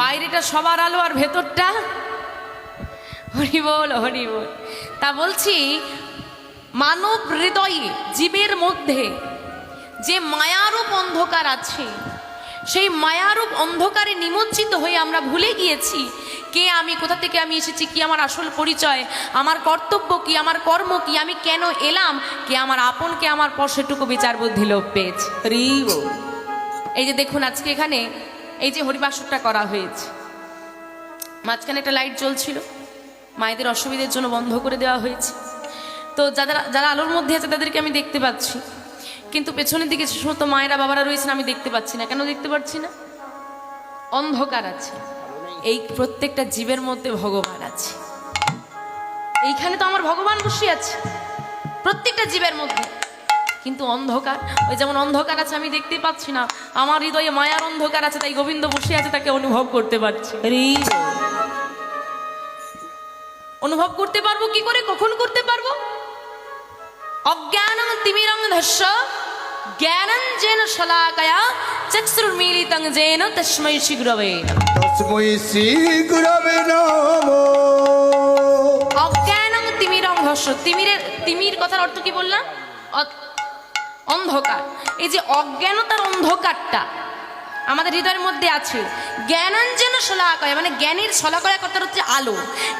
বাইরেটা সবার আলো আর ভেতরটা? হরি বল হরি বল। তা বলছি মানব হৃদয়ে জীবের মধ্যে যে মায়ারূপ অন্ধকার আছে সেই মায়ারূপ অন্ধকারে নিমজ্জিত হয়ে আমরা ভুলে গিয়েছি কে আমি কোথা থেকে আমি এসেছি কি আমার আসল পরিচয় আমার কর্তব্য কি আমার কর্ম কি আমি কেন এলাম কে আমার আপন কে আমার পর সেটুকু বিচার বুদ্ধি লোপ পেয়েছে। হরি বল। এই যে দেখুন আজকে এখানে এই যে হরিবাসরটা করা হয়েছে। মাঝখানে একটা লাইট জ্বলছিল। মায়েদের অসুবিধার জন্য বন্ধ করে দেওয়া হয়েছে। তো যারা যারা আলোর মধ্যে আছে, তাদেরকে আমি দেখতে পাচ্ছি। কিন্তু পেছনের দিকে যে সমস্ত মায়েরা, বাবারা রয়েছেন, আমি দেখতে পাচ্ছি না। কেন দেখতে পাচ্ছি না? অন্ধকার আছে। এই প্রত্যেকটা জীবের মধ্যে ভগবান আছে। এইখানে তো আমার ভগবান বসে আছে। প্রত্যেকটা জীবের মধ্যে। কিন্তু অন্ধকার। ওই যেমন অন্ধকার আছে আমি দেখতে পাচ্ছি না। আমার হৃদয়ে মায়ার অন্ধকার আছে তাই গোবিন্দ বসে আছে তাকে অনুভব করতে পারছি। অনুভব করতে পারব কি করে কখন করতে পারব? অজ্ঞানং তিমিরং ধস্য জ্ঞানং যেন শলাকয়া চক্ষুর্মিলিতং যেন তস্মৈ শীঘ্রবে। তস্मै শ্রীগুরবে নম। অজ্ঞানং তিমিরং ধস্য তিমিরের তিমির কথার অর্থ কি বললাম? অন্ধকার। এই যে অজ্ঞানতার অন্ধকারটা আমাদের হৃদয়ের মধ্যে আছে। জ্ঞানাঞ্জন শলাকয় মানে জ্ঞানের শলাকয়া কথার হচ্ছে আলো।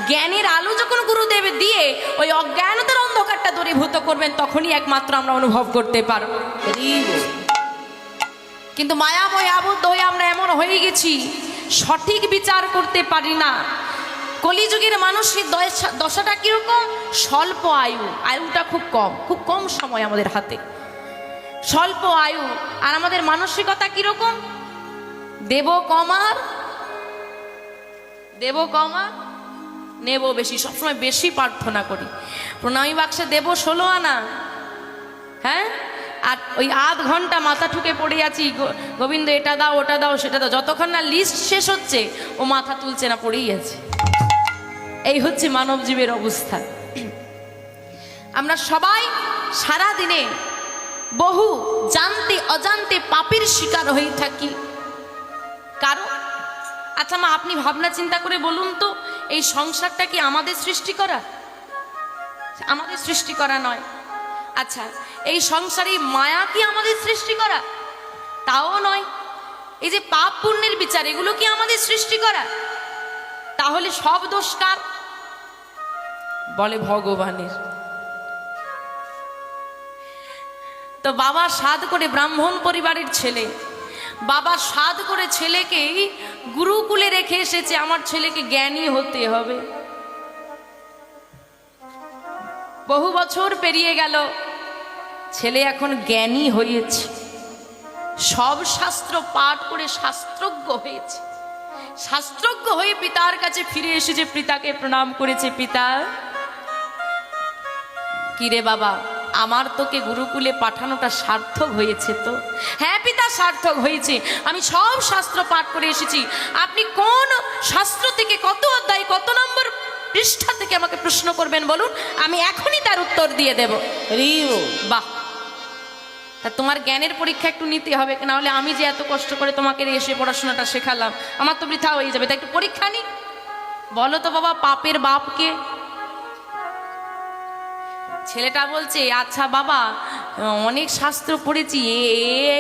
জ্ঞানের আলো যখন গুরুদেব দিয়ে ওই অজ্ঞানতার অন্ধকারটা দূরীভূত করবেন, তখনই একমাত্র আমরা অনুভব করতে পারব। কিন্তু মায়াময় আবদ্ধ হয়ে আমরা এমন হয়ে গেছি, সঠিক বিচার করতে পারি না। কলিযুগের মানুষের দশা- দশাটা কীরকম? স্বল্প আয়ু। আয়ুটা খুব কম খুব কম সময় আমাদের হাতে। স্বল্প আয়ু। আর আমাদের মানসিকতা কীরকম? দেব কমার? দেব কমার? নেব বেশি। সবসময় বেশি প্রার্থনা করি। প্রণামী বাক্সে দেব ষোলো আনা। হ্যাঁ? আর ওই আধ ঘণ্টা মাথা ঠুকে পড়ে আছি। গোবিন্দ, এটা দাও, ওটা দাও, সেটা দাও। যতক্ষণ না লিস্ট শেষ হচ্ছে, ও মাথা তুলছে না, পড়েই আছে। এই হচ্ছে মানব জীবের অবস্থা। আমরা সবাই সারা দিনে বহু জানতে অজান্তে পাপের শিকার হয়ে থাকি। কারণ আচ্ছা মা, আপনি ভাবনা চিন্তা করে বলুন তো, এই সংসারটা কি আমাদের সৃষ্টি করা? আমাদের সৃষ্টি করা নয়। আচ্ছা এই সংসারে মায়া কি আমাদের সৃষ্টি করা? তাও নয়। এই যে পাপ পুণ্যের বিচার, এগুলো কি আমাদের সৃষ্টি করা? তাহলে সব দোষ কার? বলে ভগবানের। তো বাবা সাদ করে ব্রাহ্মণ পরিবারের ছেলে। বাবা সাদ করে ছেলেকে গুরুকুলে রেখে এসেছে, আমার ছেলেকে জ্ঞানী হতে হবে। বহু বছর পেরিয়ে গেল, ছেলে এখন জ্ঞানী হয়েছে। সব শাস্ত্র পাঠ করে শাস্ত্রজ্ঞ হয়েছে। শাস্ত্রজ্ঞ হয়ে পিতার কাছে ফিরে এসেছে পিতাকে প্রণাম করেছে, পিতা, কিরে বাবা আমার তোকে গুরুকুলে পাঠানোটা সার্থক হয়েছে তো? হ্যাঁ পিতা সার্থক হয়েছে। আমি সব শাস্ত্র পাঠ করে এসেছি। আপনি কোন শাস্ত্র থেকে কত অধ্যায় কত নম্বর পৃষ্ঠা থেকে আমাকে প্রশ্ন করবেন বলুন? আমি এখনই তার উত্তর দিয়ে দেব। বল। বাহ। তা তোমার জ্ঞানের পরীক্ষা একটু নিতে হবে না হলে আমি যে এত কষ্ট করে তোমাকে এসে পড়াশোনাটা শেখালাম আমার তো বৃথা হয়ে যাবে। তা একটু পরীক্ষা নি। বলো তো বাবা পাপের বাপকে ছেলেটা বলছে আচ্ছা বাবা, অনেক শাস্ত্র পড়েছি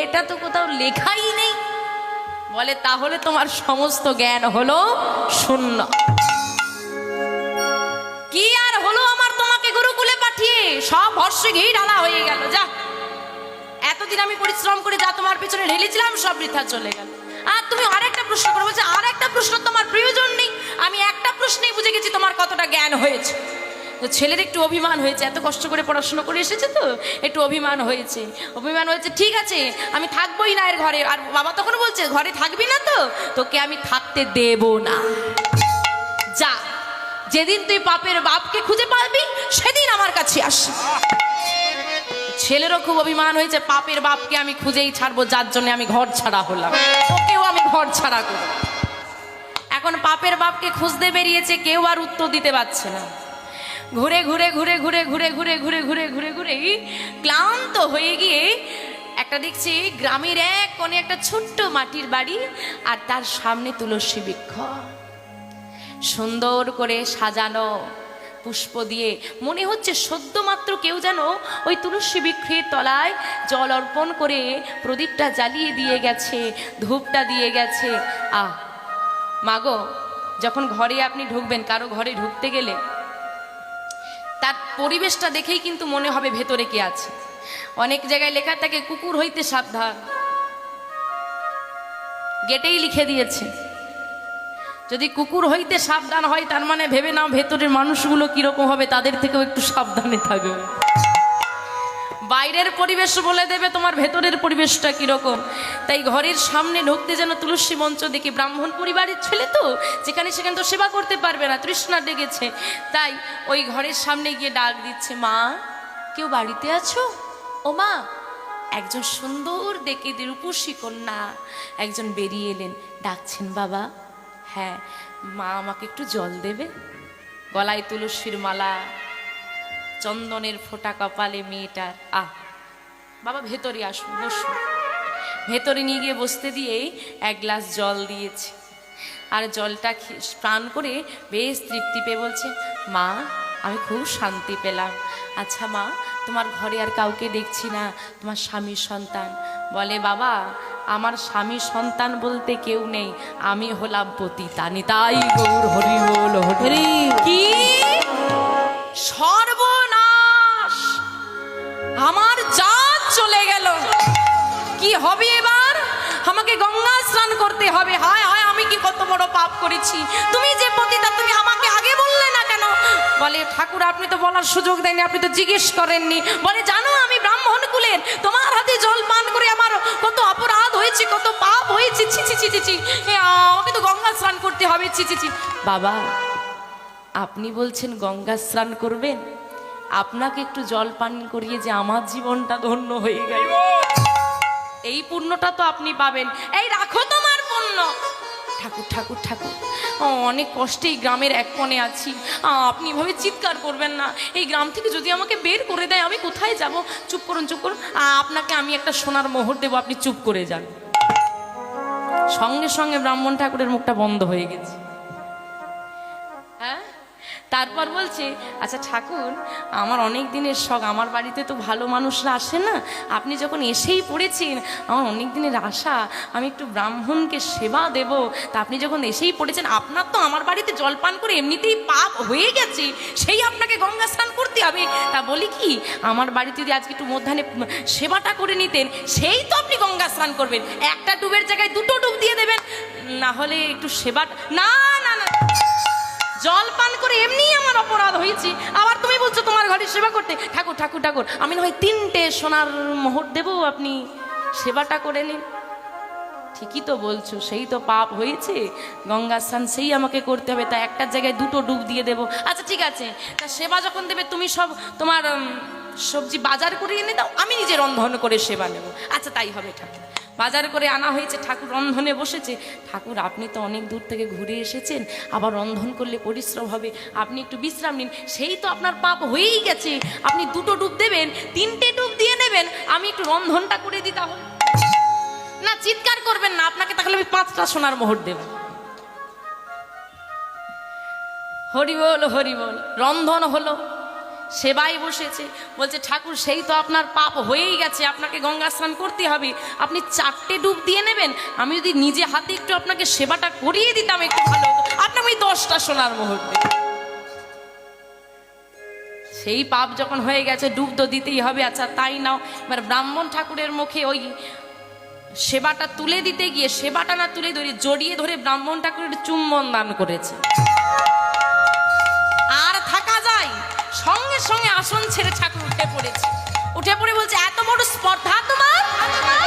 এটা তো কোথাও লেখাই নেই। বলে, তাহলে তোমার সমস্ত জ্ঞান হলো শূন্য। কি আর হলো আমার তোমাকে গুরুকুলে পাঠিয়ে? সব ভর্ষে ঘি ডালা হয়ে গেল। যা, এতদিন আমি পরিশ্রম করে যা তোমার পেছনে ঢেলেছিলাম, সব বৃথা চলে গেল। আর তুমি আরেকটা প্রশ্ন করো, বলছে আর একটা প্রশ্ন তোমার প্রয়োজন নেই। আমি একটা প্রশ্নেই বুঝে গেছি তোমার কতটা জ্ঞান হয়েছে। ছেলের একটু অভিমান হয়েছে, এত কষ্ট করে পড়াশোনা করে এসেছে তো? একটু অভিমান হয়েছে। অভিমান হয়েছে, ঠিক আছে, আমি থাকবোই না এর ঘরে। আর বাবা তখন বলছে, ঘরে থাকবি না তো? তোকে আমি থাকতে দেব না। যা, যেদিন তুই পাপের বাপকে খুঁজে পাবি, সেদিন আমার কাছে আসি ছেলেরও খুব অভিমান হয়েছে, পাপের বাপকে আমি খুঁজেই ছাড়বো, যার জন্য আমি ঘর ছাড়া হলাম। ওকেও আমি ঘর ছাড়া করব। এখন পাপের বাপকে খুঁজতে বেরিয়েছে, কেউ আর উত্তর দিতে পারছে না। ঘুরে ঘুরে ঘুরে ঘুরে ঘুরে ঘুরে ঘুরে ঘুরে ঘুরে ঘুরে ক্লান্ত হয়ে গিয়ে একটা দেখছি গ্রামের এক কোণে একটা ছোট্ট মাটির বাড়ি আর তার সামনে তুলসী বৃক্ষ সুন্দর করে সাজানো পুষ্প দিয়ে মনে হচ্ছে সদ্য মাত্র কেউ যেন ওই তুলসী বৃক্ষের তলায় জল অর্পণ করে প্রদীপটা জ্বালিয়ে দিয়ে গেছে ধূপটা দিয়ে গেছে আহ মাগো যখন ঘরে আপনি ঢুকবেন কারও ঘরে ঢুকতে গেলে তার পরিবেশটা দেখেই কিন্তু মনে হবে ভেতরে কে আছে। অনেক জায়গায় লেখা থাকে, কুকুর হইতে সাবধান। গেটেই লিখে দিয়েছে, যদি কুকুর হইতে সাবধান হয়, তার মানে ভেবে নাও ভেতরের মানুষগুলো কীরকম হবে, তাদের থেকেও একটু সাবধানে থাকবে। বাইরের পরিবেশ বলে দেবে, তোমার ভেতরের পরিবেশটা কীরকম? তাই ঘরের সামনে ঢুকতে যেন তুলসী মঞ্চ দেখি, ব্রাহ্মণ পরিবারের ছেলে তো, যেখানে সেখানে তো সেবা করতে পারবে না, তৃষ্ণা ডেকেছে তাই ওই ঘরের সামনে গিয়ে ডাক দিচ্ছে, মা, কেউ বাড়িতে আছো? ও মা, একজন সুন্দর দেখে রূপসী কন্যা, একজন বেরিয়ে এলেন। ডাকছেন, বাবা হ্যাঁ মা আমাকে একটু জল দেবে। গলায় তুলসীর মালা চন্দনের ফোঁটা কপালে মেয়েটার, আহ, বাবা ভেতরে আসুন, বসুন। ভেতরে নিয়ে গিয়ে বসতে দিয়েই এক গ্লাস জল দিয়েছে। আর জলটা পান করে বেশ তৃপ্তি পেয়ে বলছে, মা, আমি খুব শান্তি পেলাম। আচ্ছা মা, তোমার ঘরে আর কাউকে দেখছি না, তোমার স্বামীর সন্তান। বলে, বাবা, আমার স্বামী সন্তান বলতে কেউ নেই। আমি হলাম পতিতা নিতাই গৌর হরি হরি। কি? সর্বনাশ। আমার জাত চলে গেল। কি হবে এবার? আমাকে গঙ্গা স্নান করতে হবে। হায় হায়, আমি কি কত বড় পাপ করেছি। তুমি যে পতিতা, তুমি আমাকে আগে বললে না কেন? বলে, ঠাকুর, আপনি তো বলার সুযোগ দেননি, আপনি তো জিজ্ঞেস করেননি। বলে, জানো, আমি ব্রাহ্মণ কুলের। তোমার হাতে জল পান করে আমার কত অপরাধ হয়েছে, কত পাপ হয়েছে। ছি ছি ছি ছি আমাকে তো গঙ্গা স্নান করতে হবে। ছি ছি ছি। বাবা আপনি বলছেন, গঙ্গা স্নান করবেন? আপনাকে একটু জল পান করিয়ে যে আমার জীবনটা ধন্য হয়ে গেল। এই পুণ্যটা তো আপনি পাবেন। এই রাখো তোমার পুণ্য। ঠাকুর ঠাকুর ঠাকুর, অনেক কষ্টে এই গ্রামের এক কোণে আছি। আপনি এভাবে চিৎকার করবেন না। এই গ্রাম থেকে যদি আমাকে বের করে দেয়, আমি কোথায় যাব? চুপ করুন চুপ করুন। আপনাকে আমি একটা সোনার মোহর দেবো, আপনি চুপ করে যান। সঙ্গে সঙ্গে ব্রাহ্মণ ঠাকুরের মুখটা বন্ধ হয়ে গেছে। তারপর বলছে আচ্ছা ঠাকুর, আমার অনেক দিনের শখ, আমার বাড়িতে তো ভালো মানুষরা আসে না। আপনি যখন এসেই পড়েছেন, আমার অনেক দিনের আশা, আমি একটু ব্রাহ্মণকে সেবা দেব। তা আপনি যখন এসেই পড়েছেন, আপনার তো আমার বাড়িতে জলপান করে এমনিতেই পাপ হয়ে গেছে। সেই আপনাকে গঙ্গা স্নান করতে হবে। তা বলি কি, আমার বাড়িতে যদি আজকে একটু মধ্যাহ্নে সেবাটা করে নিতেন, সেই তো আপনি গঙ্গা স্নান করবেন। একটা ডুবের জায়গায় দুটো ডুব দিয়ে দেবেন। না হলে একটু সেবা না না না জল পান করে এমনি আমার অপরাধ হয়েছে। আবার তুমি বলছো তোমার ঘরে সেবা করতে। ঠাকুর ঠাকুর ঠাকুর, আমি না হয় তিনটে সোনার মোহর দেবো, আপনি সেবাটা করে নিন। ঠিকই তো বলছো, সেই তো পাপ হয়েছে। গঙ্গা স্নান সেই আমাকে করতে হবে, তা একটার জায়গায় দুটো ডুব দিয়ে দেবো। আচ্ছা ঠিক আছে, তা সেবা যখন দেবে, তুমি সব তোমার সবজি বাজার করে এনে দাও, আমি নিজে রন্ধন করে সেবা নেব। আচ্ছা তাই হবে, ঠাকুর। বাজার করে আনা হয়েছে, ঠাকুর রন্ধনে বসেছে। ঠাকুর, আপনি তো অনেক দূর থেকে ঘুরে এসেছেন, আবার রন্ধন করলে পরিশ্রম হবে। আপনি একটু বিশ্রাম নিন, সেই তো আপনার পাপ হয়েই গেছে। আপনি দুটো ডুব দেবেন, তিনটে ডুব দিয়ে নেবেন, আমি একটু রন্ধনটা করে দিই তাহলে। না, চিৎকার করবেন না, আপনাকে তাহলে আমি পাঁচটা সোনার মোহর দেব। হরি বল হরি বল, রন্ধন হলো। সেবাই বসেছে। বলছে, ঠাকুর, সেই তো আপনার পাপ হয়েই গেছে। আপনাকে গঙ্গা স্নান করতে হবে। আপনি চারটে ডুব দিয়ে নেবেন। আমি যদি নিজে হাতে একটু আপনাকে সেবাটা করিয়ে দিতাম একটু ভালো হতো। ওই দশটা সোনার মুহূর্তে। সেই পাপ যখন হয়ে গেছে, ডুব তো দিতেই হবে। আচ্ছা তাই নাও। এবার ব্রাহ্মণ ঠাকুরের মুখে ওই সেবাটা তুলে দিতে গিয়ে, সেবাটা না তুলে ধরে জড়িয়ে ধরে ব্রাহ্মণ ঠাকুরের চুম্বন দান করেছে। সঙ্গে সঙ্গে আসন ছেড়ে ঠাকুর উঠে পড়েছে। উঠে পড়ে বলছে, এত বড় স্পর্ধা তোমার?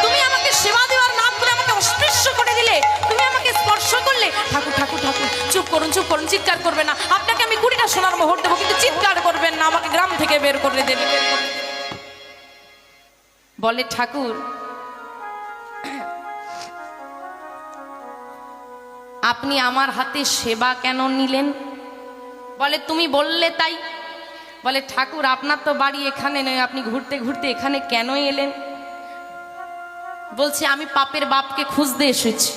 তুমি আমাকে সেবা দেওয়ার নাম করে আমাকে অস্পৃশ্য করে দিলে। তুমি আমাকে স্পর্শ করলে? ঠাকুর ঠাকুর ঠাকুর, চুপ করুন চুপ করুন, চিৎকার করবে না। আপনাকে আমি কুড়িটা সোনার মোহর দেবো, কিন্তু চিৎকার করবেন না। আমাকে গ্রাম থেকে বের করে দেবে বলে ঠাকুর, আপনি আমার হাতে সেবা কেন নিলেন? বলে, তুমি বললে তাই বলে, ঠাকুর, আপনার তো বাড়ি এখানে নয়, আপনি ঘুরতে ঘুরতে এখানে কেন এলেন? বলছে, আমি পাপের বাপকে খুঁজতে এসেছি।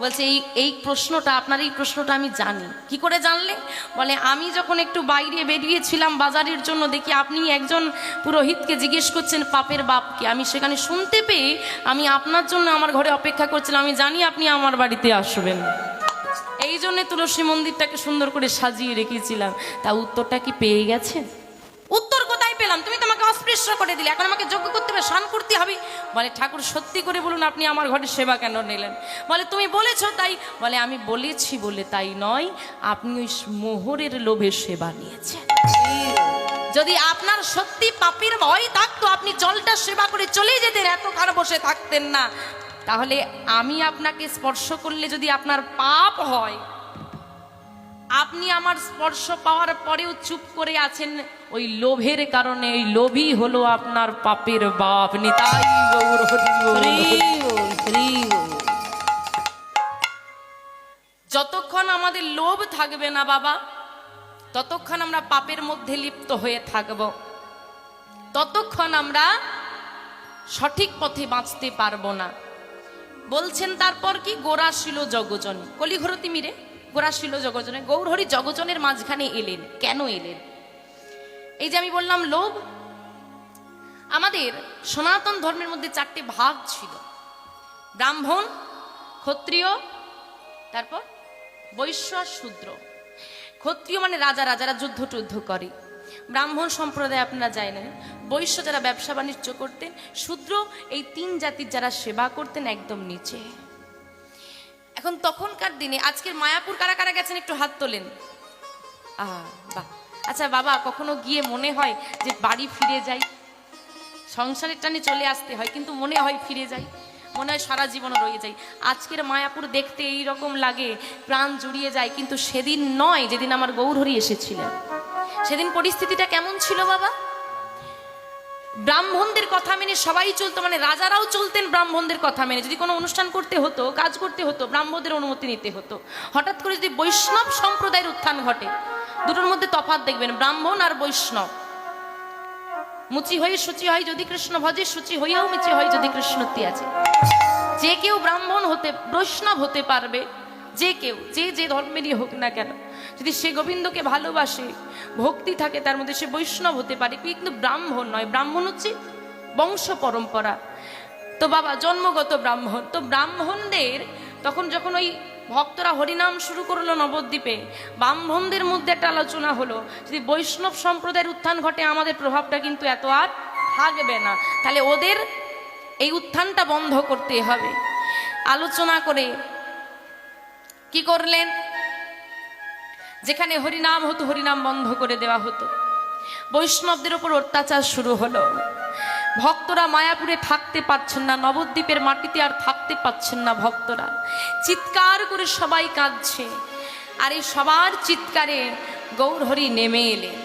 বলছে, এই এই প্রশ্নটা, আপনার এই প্রশ্নটা আমি জানি। কি করে জানলে? বলে, আমি যখন একটু বাইরে বেরিয়েছিলাম বাজারের জন্য, দেখি আপনি একজন পুরোহিতকে জিজ্ঞেস করছেন পাপের বাপকে। আমি সেখানে শুনতে পেয়ে, আমি আপনার জন্য আমার ঘরে অপেক্ষা করছিলাম। আমি জানি আপনি আমার বাড়িতে আসবেন। এই জন্য তুলসী মন্দিরটাকে সুন্দর করে সাজিয়ে রেখেছিলাম। তা উত্তরটা কি পেয়ে গেছেন উত্তর কোথায় পেলাম? তুমি তো আমাকে অস্পৃশ্য করে দিলে। এখন আমাকে যোগ্য করতে হবে স্নান করতে হবে। বলে, ঠাকুর, সত্যি করে বলুন আপনি আমার ঘরে সেবা কেন নিলেন? বলে, তুমি বলেছ তাই। বলে, আমি বলেছি বলে তাই নয়। আপনি ওই মোহরের লোভে সেবা নিয়েছেন। যদি আপনার সত্যি পাপির ভয় থাকতো, আপনি জলটা সেবা করে চলে যেতেন এত কার বসে থাকতেন না। তাহলে আমি আপনাকে স্পর্শ করলে যদি আপনার পাপ হয় আপনি আমার স্পর্শ পাওয়ার পরেও চুপ করে আছেন ওই লোভের কারণে ওই লোভই হলো আপনার পাপের বাপ। নিতাই যতক্ষণ আমাদের লোভ থাকবে না বাবা ততক্ষণ আমরা পাপের মধ্যে লিপ্ত হয়ে থাকব। ততক্ষণ আমরা সঠিক পথে বাঁচতে পারব না। বলছেন, তারপর কি গোরা ছিল জগজন? কলিঘরতি মিরে গোরা ছিল জগজনে, গৌরহরি জগজনের মাঝখানে এলেন। কেন এলেন? এই যে আমি বললাম, লোভ। আমাদের সনাতন ধর্মের মধ্যে চারটে ভাগ ছিল। ব্রাহ্মণ, ক্ষত্রিয়, তারপর বৈশ্য আর শূদ্র ক্ষত্রিয় মানে রাজা, রাজারা যুদ্ধ টুদ্ধ করে। ব্রাহ্মণ সম্প্রদায় আপনারা যায় না বৈশ্য যারা ব্যবসা বাণিজ্য করতেন, শূদ্র এই তিন জাতির যারা সেবা করতেন একদম নিচে। এখন তখনকার দিনে আজকের মায়াপুর কারা কারা গেছেন একটু হাত তোলেন। আহ বাহ। আচ্ছা বাবা, কখনো গিয়ে মনে হয় যে বাড়ি ফিরে যাই? সংসারের টানে চলে আসতে হয়, কিন্তু মনে হয় ফিরে যাই। মনে হয় সারা জীবন রয়ে যাই। আজকের মায়াপুর দেখতে এই রকম লাগে, প্রাণ জুড়িয়ে যায়, কিন্তু সেদিন নয় যেদিন আমার গৌরহরি এসেছিলেন সেদিন পরিস্থিতিটা কেমন ছিল বাবা? ব্রাহ্মণদের কথা মেনে সবাই চলতো মানে রাজারাও চলতেন ব্রাহ্মণদের কথা মেনে। যদি কোনো অনুষ্ঠান করতে হতো, কাজ করতে হতো, ব্রাহ্মণদের অনুমতি নিতে হতো। হঠাৎ করে যদি বৈষ্ণব সম্প্রদায়ের উত্থান ঘটে, দুটোর মধ্যে তফাৎ দেখবেন, ব্রাহ্মণ আর বৈষ্ণব। মুচি হয়ে সূচি হয় যদি কৃষ্ণ ভজে, সূচি হইয়াও মুচি হয় যদি কৃষ্ণত্তি আছে যে কেউ ব্রাহ্মণ হতে, বৈষ্ণব হতে পারবে, যে কেউ, যে যে ধর্মেরই হোক না কেন। যদি সে গোবিন্দকে ভালোবাসে, ভক্তি থাকে, তার মধ্যে সে বৈষ্ণব হতে পারে। কিন্তু ব্রাহ্মণ নয়। ব্রাহ্মণ হচ্ছে বংশ পরম্পরা। তো বাবা, জন্মগত ব্রাহ্মণ। তো ব্রাহ্মণদের তখন যখন ওই ভক্তরা হরিনাম শুরু করল নবদ্বীপে, ব্রাহ্মণদের মধ্যে একটা আলোচনা হলো, যদি বৈষ্ণব সম্প্রদায়ের উত্থান ঘটে, আমাদের প্রভাবটা কিন্তু এত আর থাকবে না। তাহলে ওদের এই উত্থানটা বন্ধ করতে হবে। আলোচনা করে কি করলেন? যেখানে হরিনাম হতো হরিনাম বন্ধ করে দেওয়া হতো। বৈষ্ণবদের ওপর অত্যাচার শুরু হলো। ভক্তরা মায়াপুরে থাকতে পারছেন না নবদ্বীপের মাটিতে আর থাকতে পারছেন না ভক্তরা। চিৎকার করে সবাই কাঁদছে আর এই সবার চিৎকারে গৌরহরি নেমে এলেন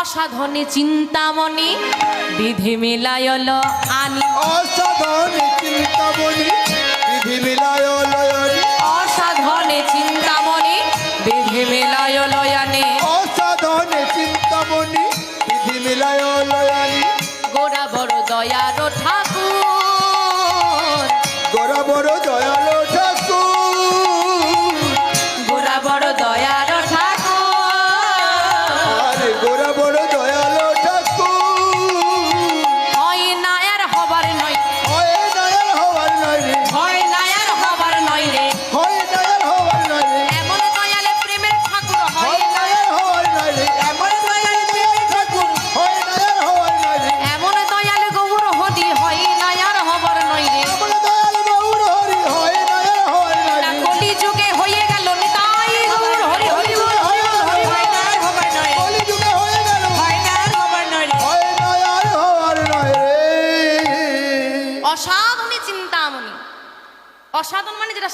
অসাধনে চিন্তামণি বিধি মিলায়ল আনি। অসাধন চিন্তামণি বিধি মিলায় লয়নি অসাধনে চিন্তামণি বিধি মিলায়ল আনে অসাধন চিন্তামণি বিধি মিলায় লয়নি। বড় ঠাকুর। গোরা বড় দয়ালো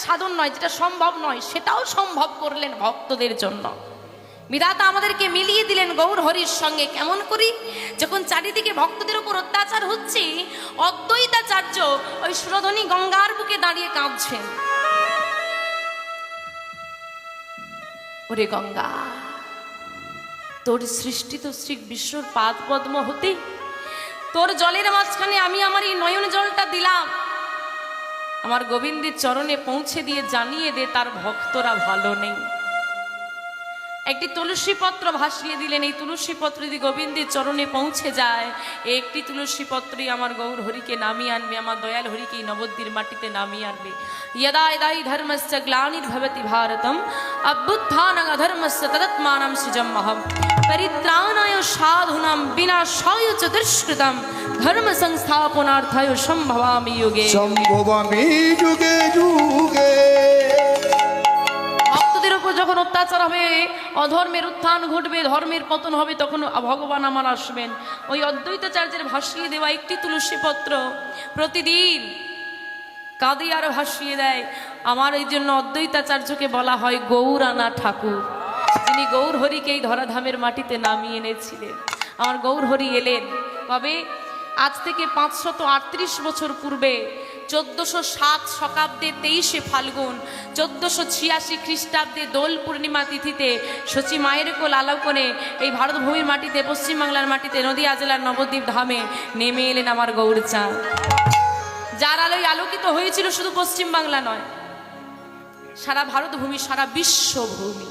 সাধন নয়, যেটা সম্ভব নয়, সেটাও সম্ভব করলেন ভক্তদের জন্য। বিধাতা আমাদেরকে মিলিয়ে দিলেন গৌর হরির সঙ্গে। কেমন করি? যখন চারিদিকে ভক্তদের উপর অত্যাচার হচ্ছে, অদ্বৈতাচার্য ওই সুরধনী গঙ্গার বুকে দাঁড়িয়ে কাঁদছেন। ওরে গঙ্গা, তোর সৃষ্টি তো শ্রী বিশ্বর পাদ পদ্ম হতে তোর জলের মাঝখানে আমি আমার এই নয়ন জলটা দিলাম। আমার গোবিন্দের চরণে পৌঁছে দিয়ে জানিয়ে দে তার ভক্তরা ভালো নেই। একটি তুলসী পত্র ভাসিয়ে দিলেন। এই তুলসী পত্র যদি গোবিন্দের চরণে পৌঁছে যায়, একটি তুলসী পত্রই আমার গৌর হরিকে নামিয়ে আনবে, আমার দয়াল হরিকে নবদ্বীর মাটিতে নামিয়ে আনবে। ইয়দা এদাই ধর্মস্য গ্লানির্ভবতি ভারতম, অভ্যুত্থান তদত্মান তদত্মানম সৃজম্মহম পরিত্রাণায় সাধুনাম বিনাশায় দুষ্কৃতম ধর্ম সংস্থাপনার্থায় সম্ভবামি যুগে। সম্ভবামি যুগে যুগে। যখন অত্যাচার হবে, অধর্মের উত্থান ঘটবে, ধর্মের পতন হবে, তখন ভগবান আমার আসবেন। ওই অদ্বৈতাচার্যের ভাসিয়ে দেওয়া একটি তুলসী পত্র প্রতিদিন কাঁদে আর ভাসিয়ে দেয়। আমার এই জন্য অদ্বৈতাচার্যকে বলা হয় গৌরানা ঠাকুর। যিনি গৌর হরিকে এই ধরাধামের মাটিতে নামিয়ে এনেছিলেন। আমার গৌর হরি এলেন। কবে আজ থেকে পাঁচশত আটত্রিশ বছর পূর্বে চোদ্দশো সাত শতাব্দে তেইশে ফাল্গুন, চোদ্দশো ছিয়াশি খ্রিস্টাব্দে দোল পূর্ণিমা তিথিতে সচি মায়ের কোল আলোকনে এই ভারতভূমির মাটিতে, পশ্চিমবাংলার মাটিতে নদীয়া জেলার নবদ্বীপ ধামে নেমে এলেন আমার গৌরচাঁদ যার আলোয় আলোকিত হয়েছিল শুধু পশ্চিম বাংলা নয়, সারা ভারতভূমি, সারা বিশ্বভূমি।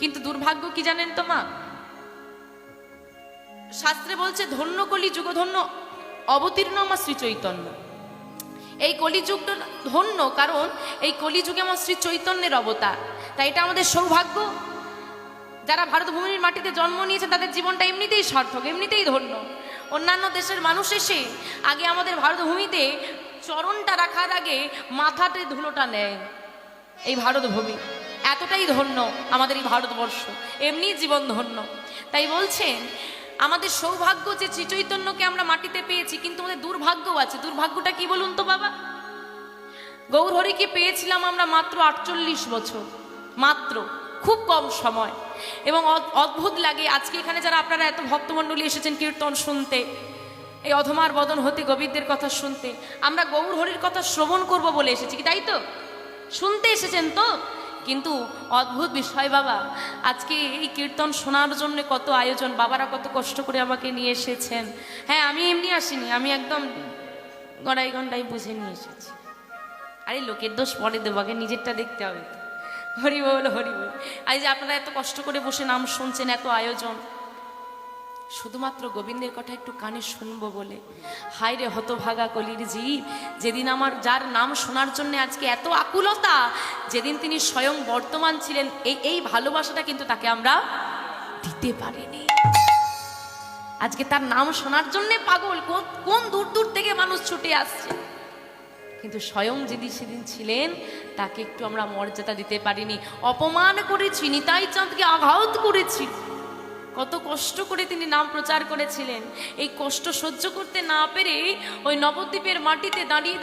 কিন্তু দুর্ভাগ্য কি জানেন তো মা? শাস্ত্রে বলছে, ধন্য কলি যুগধন্য, অবতীর্ণ আমার শ্রী চৈতন্য। এই কলিযুগটা ধন্য, কারণ এই কলিযুগে আমার শ্রী চৈতন্যের অবতার। তাই এটা আমাদের সৌভাগ্য। যারা ভারতভূমির মাটিতে জন্ম নিয়েছে, তাদের জীবনটা এমনিতেই সার্থক, এমনিতেই ধন্য। অন্যান্য দেশের মানুষ এসে আগে আমাদের ভারতভূমিতে চরণটা রাখার আগে মাথাতে ধুলোটা নেয়। এই ভারতভূমি এতটাই ধন্য আমাদের এই ভারতবর্ষ এমনি জীবন ধন্য। তাই বলছেন আমাদের সৌভাগ্য যে চৈতন্যকে আমরা মাটিতে পেয়েছি, কিন্তু আমাদের দুর্ভাগ্য আছে। দুর্ভাগ্যটা কি বলুন তো বাবা? গৌরহরিকে পেয়েছিলাম আমরা মাত্র আটচল্লিশ বছর, মাত্র, খুব কম সময়। এবং অদ- অদ্ভুত লাগে, আজকে এখানে যারা আপনারা এত ভক্তমণ্ডলী এসেছেন কীর্তন শুনতে, এই অধমার বদন হতে গোবিন্দের কথা শুনতে, আমরা গৌর হরির কথা শ্রবণ করব বলে এসেছি কি তাই তো? শুনতে এসেছেন তো? কিন্তু অদ্ভুত বিষয় বাবা। আজকে এই কীর্তন শোনার জন্য কত আয়োজন, বাবারা কত কষ্ট করে আমাকে নিয়ে এসেছেন। হ্যাঁ আমি এমনি আসিনি, আমি একদম গড়াই গন্ডাই বুঝে নিয়ে এসেছি। আরে, লোকের দোষ পরে দেবো, আগে নিজেরটা দেখতে হবে হরি বল হরি বল এই যে আপনারা এত কষ্ট করে বসে নাম শুনছেন, এত আয়োজন। শুধুমাত্র গোবিন্দের কথা একটু কানে শুনব বলে। হায় রে হতভাগা কলির জীব, যেদিন আমার যার নাম শোনার জন্য আজকে এত আকুলতা, যেদিন তিনি স্বয়ং বর্তমান ছিলেন এই এই ভালোবাসাটা কিন্তু তাকে আমরা দিতে পারিনি। আজকে তার নাম শোনার জন্য পাগল, কোন- দূর দূর থেকে মানুষ ছুটে আসছে? কিন্তু স্বয়ং যেদিন সেদিন ছিলেন, তাকে একটু আমরা মর্যাদা দিতে পারিনি। অপমান করেছি, নিতাই চাঁদকে আঘাত করেছি। কত কষ্ট করে তিনি নাম প্রচার করেছিলেন। এই কষ্ট সহ্য করতে না পেরে ওই নবদ্বীপের মাটিতে দাঁড়িয়ে